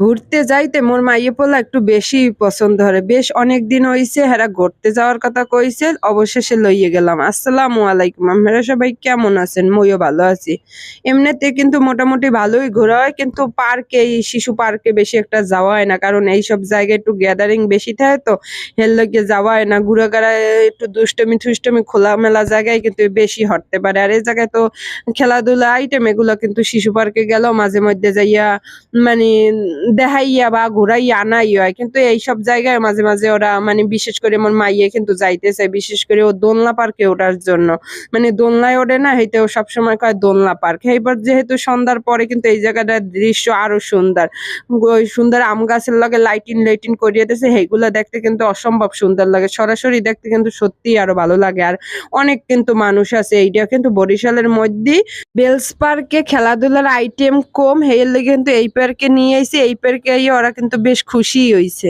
ঘুরতে যাইতে মোর মাইয়ে পোলা একটু বেশি পছন্দ হরে। বেশ অনেক দিন হইছে, হেরা ঘুরতে যাওয়ার কথা কইছে, অবশেষে লইয়ে গেলাম। আসসালামু আলাইকুম, আপনারা সবাই কেমন আছেন? মইও ভালো আছি। এমনিতে কিন্তু মোটামুটি ভালোই ঘোরা হয়, কিন্তু পার্কে, এই শিশু পার্কে বেশি একটা যাওয়া হয় না, কারণ এই সব জায়গায় একটু গ্যাদারিং বেশি থাকে তো, হের লগে যাওয়া হয় না। ঘুরে গাড়ায় একটু দুষ্টমি, ঠুষ্টমি, খোলামেলা জায়গায় কিন্তু বেশি হটতে পারে। আর এই জায়গায় তো খেলাধুলা আইটেম এগুলো কিন্তু শিশু পার্কে গেলেও মাঝে মধ্যে যাইয়া মানে দেখাইয়া বা ঘুরাইয়া আনাই হয় কিন্তু এইসব জায়গায় মাঝে মাঝে ওরা মানে বিশেষ করে আমার মাইয়ে কিন্তু যাইতে চায় বিশেষ করে ও দোলনা পার্কে ওঠার জন্য। মানে দোলনায় ওঠে না হইতে ও সবসময় কয় দোলনা পার্ক। এইবার যেহেতু সন্ধ্যার পরে কিন্তু এই জায়গাটার দৃশ্য আরও সুন্দর। ওই সুন্দর আম গাছের লগে লাইটিং লাইটিন করিয়ে দিয়েছে সেইগুলো দেখতে কিন্তু অসম্ভব সুন্দর লাগে। সরাসরি দেখতে কিন্তু সত্যি আরও ভালো লাগে। আর অনেক কিন্তু মানুষ আছে, এইটা কিন্তু বরিশালের মধ্যে। বেলস পার্কে খেলাধুলার আইটেম কম হেয়ের লেগে কিন্তু এই পার্কে নিয়ে এসে এই পার্কে কে ওরা কিন্তু বেশ খুশি হইছে।